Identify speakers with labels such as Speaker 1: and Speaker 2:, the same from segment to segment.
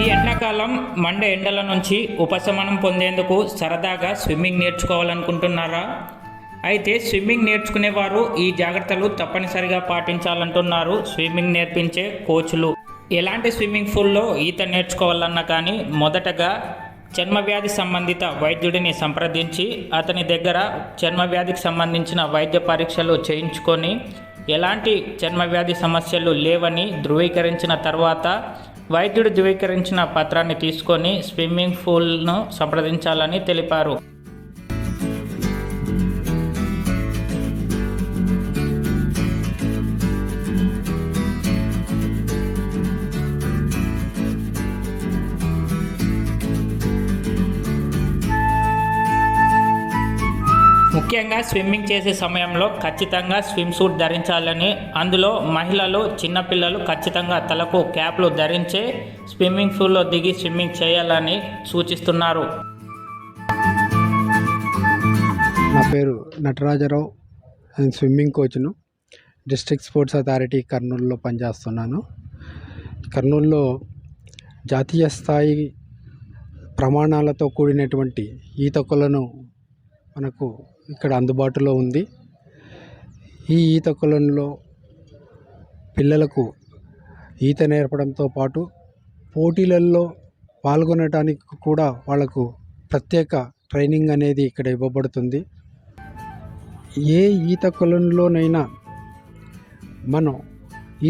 Speaker 1: ఈ ఎండాకాలం మండే ఎండల నుంచి ఉపశమనం పొందేందుకు సరదాగా స్విమ్మింగ్ నేర్చుకోవాలనుకుంటున్నారా? అయితే స్విమ్మింగ్ నేర్చుకునేవారు ఈ జాగ్రత్తలు తప్పనిసరిగా పాటించాలంటున్నారు స్విమ్మింగ్ నేర్పించే కోచ్లు. ఎలాంటి స్విమ్మింగ్ పూల్లో ఈత నేర్చుకోవాలన్నా కానీ మొదటగా చర్మవ్యాధి సంబంధిత వైద్యుడిని సంప్రదించి అతని దగ్గర చర్మవ్యాధికి సంబంధించిన వైద్య పరీక్షలు చేయించుకొని ఎలాంటి చర్మవ్యాధి సమస్యలు లేవని ధృవీకరించిన తర్వాత వైద్యుడు ధృవీకరించిన పత్రాన్ని తీసుకొని స్విమ్మింగ్ పూల్ను సంప్రదించాలని తెలిపారు. ముఖ్యంగా స్విమ్మింగ్ చేసే సమయంలో ఖచ్చితంగా స్విమ్ సూట్ ధరించాలని అందులో మహిళలు చిన్నపిల్లలు ఖచ్చితంగా తలకు క్యాప్లు ధరించే స్విమ్మింగ్ పూల్లో దిగి స్విమ్మింగ్ చేయాలని సూచిస్తున్నారు.
Speaker 2: నా పేరు నటరాజరావు. నేను స్విమ్మింగ్ కోచ్ను. డిస్ట్రిక్ట్ స్పోర్ట్స్ అథారిటీ కర్నూలులో పనిచేస్తున్నాను. కర్నూలులో జాతీయ స్థాయి ప్రమాణాలతో కూడినటువంటి ఈత కొలను మనకు ఇక్కడ అందుబాటులో ఉంది. ఈ ఈత కొలంలో పిల్లలకు ఈత నేర్పడంతో పాటు పోటీలలో పాల్గొనడానికి కూడా వాళ్ళకు ప్రత్యేక ట్రైనింగ్ అనేది ఇక్కడ ఇవ్వబడుతుంది. ఏ ఈత కొలంలోనైనా మనం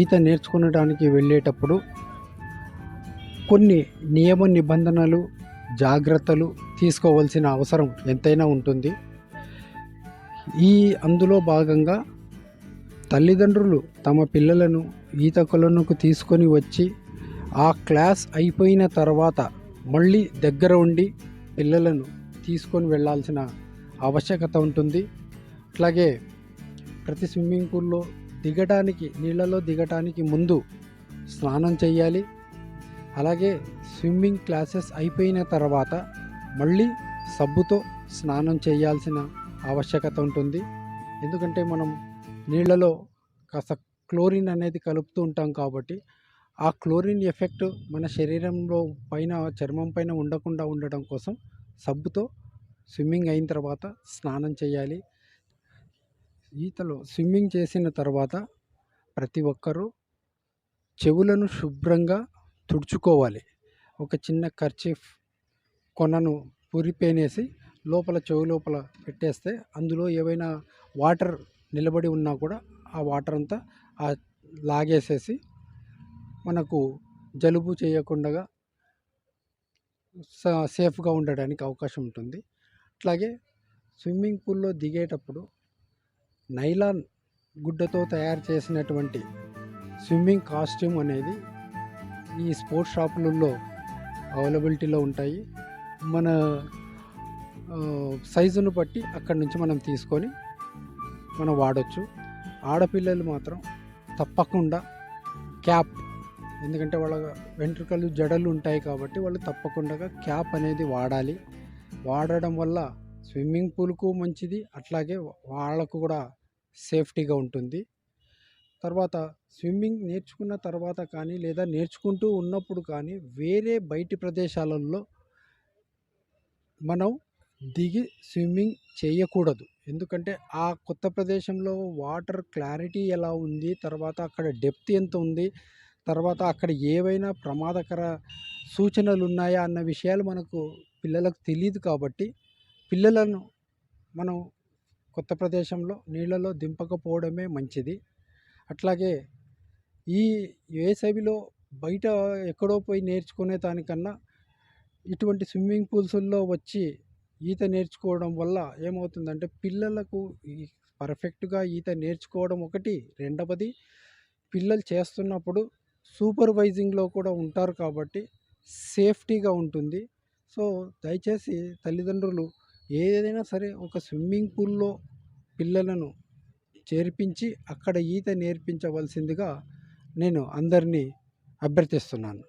Speaker 2: ఈత నేర్చుకునడానికి వెళ్ళేటప్పుడు కొన్ని నియమ నిబంధనలు జాగ్రత్తలు తీసుకోవాల్సిన అవసరం ఎంతైనా ఉంటుంది. ఈ అందులో భాగంగా తల్లిదండ్రులు తమ పిల్లలను ఈత కొలనుకు తీసుకొని వచ్చి ఆ క్లాస్ అయిపోయిన తర్వాత మళ్ళీ దగ్గర ఉండి పిల్లలను తీసుకొని వెళ్ళాల్సిన ఆవశ్యకత ఉంటుంది. అట్లాగే ప్రతి స్విమ్మింగ్ పూల్లో దిగడానికి నీళ్ళలో దిగడానికి ముందు స్నానం చేయాలి. అలాగే స్విమ్మింగ్ క్లాసెస్ అయిపోయిన తర్వాత మళ్ళీ సబ్బుతో స్నానం చేయాల్సిన ఆవశ్యకత ఉంటుంది. ఎందుకంటే మనం నీళ్ళలో కాస్త క్లోరిన్ అనేది కలుపుతూ ఉంటాం కాబట్టి ఆ క్లోరిన్ ఎఫెక్ట్ మన శరీరంలో పైన చర్మం పైన ఉండకుండా ఉండడం కోసం సబ్బుతో స్విమ్మింగ్ అయిన తర్వాత స్నానం చేయాలి. ఈతలో స్విమ్మింగ్ చేసిన తర్వాత ప్రతి ఒక్కరూ చెవులను శుభ్రంగా తుడుచుకోవాలి. ఒక చిన్న కర్చీఫ్ కొనను పురిపేనేసి లోపల చెవి లోపల పెట్టేస్తే అందులో ఏవైనా వాటర్ నిలబడి ఉన్నా కూడా ఆ వాటర్ అంతా ఆ లాగేసేసి మనకు జలుబు చేయకుండా సేఫ్గా ఉండడానికి అవకాశం ఉంటుంది. అట్లాగే స్విమ్మింగ్ పూల్లో దిగేటప్పుడు నైలాన్ గుడ్డతో తయారు చేసినటువంటి స్విమ్మింగ్ కాస్ట్యూమ్ అనేది ఈ స్పోర్ట్స్ షాపులలో అవైలబిలిటీలో ఉంటాయి. మన సైజును బట్టి అక్కడి నుంచి మనం తీసుకొని మనం వాడచ్చు. ఆడపిల్లలు మాత్రం తప్పకుండా క్యాప్ ఎందుకంటే వాళ్ళ వెంట్రుకలు జడలు ఉంటాయి కాబట్టి వాళ్ళు తప్పకుండా క్యాప్ అనేది వాడాలి. వాడడం వల్ల స్విమ్మింగ్ పూల్కు మంచిది అట్లాగే వాళ్ళకు కూడా సేఫ్టీగా ఉంటుంది. తర్వాత స్విమ్మింగ్ నేర్చుకున్న తర్వాత కానీ లేదా నేర్చుకుంటూ ఉన్నప్పుడు కానీ వేరే బయటి ప్రదేశాలలో మనం దిగి స్విమ్మింగ్ చేయకూడదు. ఎందుకంటే ఆ కొత్త ప్రదేశంలో వాటర్ క్లారిటీ ఎలా ఉంది తర్వాత అక్కడ డెప్త్ ఎంత ఉంది తర్వాత అక్కడ ఏవైనా ప్రమాదకర సూచనలు ఉన్నాయా అన్న విషయాలు మనకు పిల్లలకు తెలియదు కాబట్టి పిల్లలను మనం కొత్త ప్రదేశంలో నీళ్ళలో దింపకపోవడమే మంచిది. అట్లాగే ఈ వేసవిలో బయట ఎక్కడో పోయి నేర్చుకునే దానికన్నా ఇటువంటి స్విమ్మింగ్ పూల్స్లో వచ్చి ఈత నేర్చుకోవడం వల్ల ఏమవుతుందంటే పిల్లలకు పర్ఫెక్ట్గా ఈత నేర్చుకోవడం ఒకటి రెండవది పిల్లలు చేస్తున్నప్పుడు సూపర్వైజింగ్లో కూడా ఉంటారు కాబట్టి సేఫ్టీగా ఉంటుంది. సో దయచేసి తల్లిదండ్రులు ఏదైనా సరే ఒక స్విమ్మింగ్ పూల్లో పిల్లలను చేర్పించి అక్కడ ఈత నేర్పించవలసిందిగా నేను అందరినీ అభ్యర్థిస్తున్నాను.